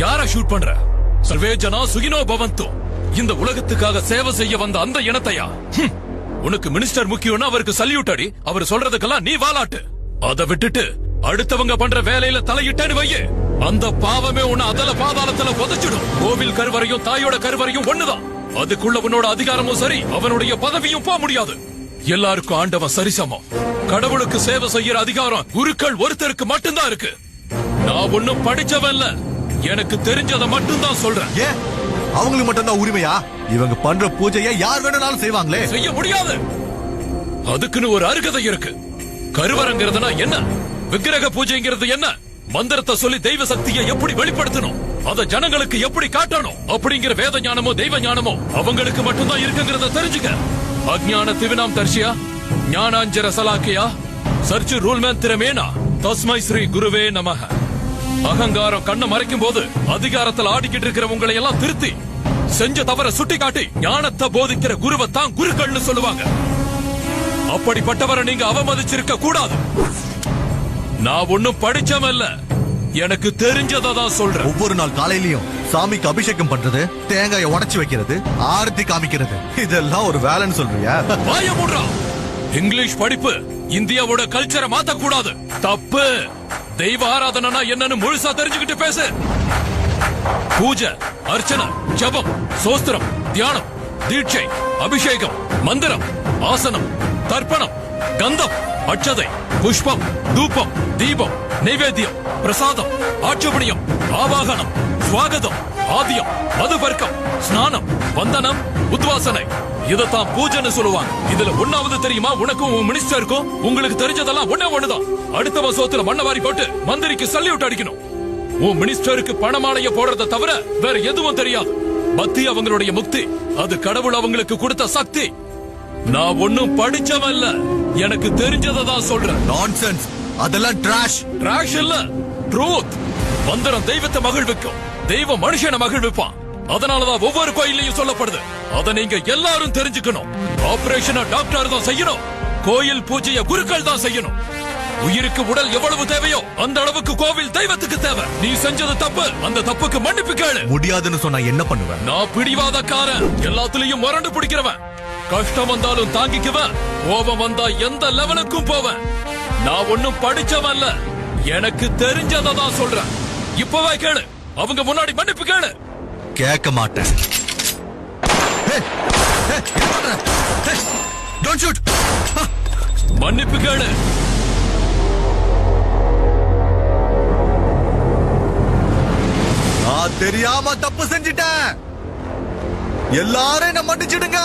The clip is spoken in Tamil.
யார ஷூட் பண்ற? சர்வே ஜனா சுகினோ பவந்தோ. இந்த உலகத்துக்காக சேவை செய்ய வந்த அந்த இனத்தையா? ஹம். உனக்கு மினிஸ்டர் முக்கியம்னா அவருக்கு சல்யூட் அடி. அவர் சொல்றதுக்கெல்லாம் நீ வாலாட்டு. அதை விட்டுட்டு அடுத்தவங்க பண்ற வேலையில தலையிட்டேன்னு வையே. அந்த பாவமே உன்னை அதல பாதாளத்துல புதைச்சிடும் கோவில் கருவறையும் தாயோட கருவறையும் ஒண்ணுதான். அதுக்குள்ள உன்னோட அதிகாரமும் சரி அவனுடைய பதவியும் போக முடியாது. எல்லாருக்கும் ஆண்டவன் சரிசமம். கடவுளுக்கு சேவை செய்யற அதிகாரம் குருக்கள் ஒருத்தருக்கு மட்டும்தான் இருக்கு. நான் ஒன்னும் படிச்சவன் இல்ல எனக்கு தெரிஞ்சதை மட்டும்தான் சொல்றேன். ஏன்? அவங்களுக்கு மட்டும்தான் உரிமையா? இவங்க பண்ற பூஜையை யார் வேணும்னாலும் செய்வாங்களே? செய்ய முடியாது. அதுக்குன்னு ஒரு அருகதை இருக்கு. கருவரங்கிறதுனா என்ன? விக்கிரக பூஜைங்கிறது என்ன? மந்திரத்தை சொல்லி தெய்வ சக்தியை எப்படி வெளிப்படுத்தணும்? அத ஜனங்களுக்கு எப்படி காட்டணும்? அப்படிங்கிற வேத ஞானமோ தெய்வ ஞானமோ அவங்களுக்கு மட்டும்தான் இருக்குங்கிறத தெரிஞ்சுக்க. அஜ்ஞான திவினாம் தர்ஷியா ஞானாஞ்சர சலாக்கியா சர்ச்சு ரூல்மேன் திறமேனா? தஸ்மை ஸ்ரீ குருவே நமக. அகங்காரம் கண்ணை மறைக்கும் போது அதிகாரத்தில் ஆடிக்கிட்டு இருக்கிற உங்களை எல்லாம் திருத்தி செஞ்ச தவற சுட்டி காட்டி ஞானத்தை போதிக்கிற குருவை தான் குருக்கள்னு சொல்லுவாங்க. அப்படிப்பட்டவரை நீங்க அவமதிச்சிருக்க கூடாது. நான் ஒண்ணும் படிச்சவன் இல்ல எனக்கு தெரிஞ்சதை தான் சொல்றேன். ஒவ்வொரு நாள் காலையிலயும் சாமிக்கு அபிஷேகம் பண்றது தேங்காயை உடைச்சு வைக்கிறது ஆரத்தி காமிக்கிறது. இதெல்லாம் ஒரு வேலைன்னு சொல்றியா? வாய மூடுறா. இங்கிலீஷ் படிப்பு இந்தியாவோட கல்ச்சரை மாத்த கூடாது தப்பு. தெய்வ ஆராதனைனா என்னன்னு முழுசா தெரிஞ்சுக்கிட்டு பேசு. பூஜை அர்ச்சனை ஜபம் சோஸ்திரம் தியானம் தீட்சை அபிஷேகம் மந்திரம் ஆசனம் தர்ப்பணம் கந்தம் அட்சதை புஷ்பம் தூபம் தீபம் நைவேத்தியம் பிரசாதம் ஆட்சபணியம் ஆவாகனம் சுவாகதம் ஆதியம் மதுபர்க்கம் ஸ்நானம் வந்தனம் உத்வாசனை. இதத்தான் பூஜைன்னு சொல்லுவாங்க. இதுல ஒண்ணாவது தெரியுமா? உனக்கும் உன் மினிஸ்டருக்கும் உங்களுக்கு தெரிஞ்சதெல்லாம் ஒண்ணே ஒண்ணுதான். அடுத்தவ சோத்துல மண்ணை வாரி போட்டு மந்திரிக்கு சல்யூட் அடிக்கணும். உன் மினிஸ்டருக்கு பணமாலைய போடுறத தவிர வேற எதுவும் தெரியாது. பக்தி அவங்களுடைய முக்தி. அது கடவுள் அவங்களுக்கு கொடுத்த சக்தி. நான் ஒண்ணும் படிச்சவன் இல்ல எனக்கு தெரிஞ்சதை தான் சொல்றேன். நான்சென்ஸ் அதெல்லாம் டிராஷ் டிராஷ் இல்ல. ட்ரூத் மந்திரம் தெய்வத்தை மகிழ்விக்கும். தெய்வம் மனுஷனை மகிழ்விப்பான். அதனாலதான் ஒவ்வொரு கோயிலையும் சொல்லப்படுது. அதை நீங்க எல்லாரும் தெரிஞ்சுக்கணும். ஆபரேஷனை டாக்டர் தான் செய்யணும். கோயில் பூஜைய குருக்கள் தான் செய்யணும். உயிருக்கு உடல் எவ்வளவு தேவையோ அந்த அளவுக்கு கோவில் தெய்வத்துக்கு தேவை. நீ செஞ்சது தப்பு. அந்த தப்புக்கு மன்னிப்பு கேளு. முடியாதுன்னு சொன்னா என்ன பண்ணுவேன் நான் பிடிவாதக்காரன். எல்லாத்துலயும் முரண்டு பிடிக்கிறவன். கஷ்டம் வந்தாலும் தாங்கிக்குவேன். கோபம் வந்தா எந்த லெவலுக்கும் போவேன். நான் ஒண்ணும் படிச்சவன் இல்ல எனக்கு தெரிஞ்சதை தான் சொல்றேன். இப்பவே கேளு. அவங்க முன்னாடி மன்னிப்பு கேளு. கேட்க மாட்டேன். மன்னிப்பு கேளு. நான் தெரியாம தப்பு செஞ்சிட்டேன். எல்லாரும் என்ன மன்னிச்சிடுங்க!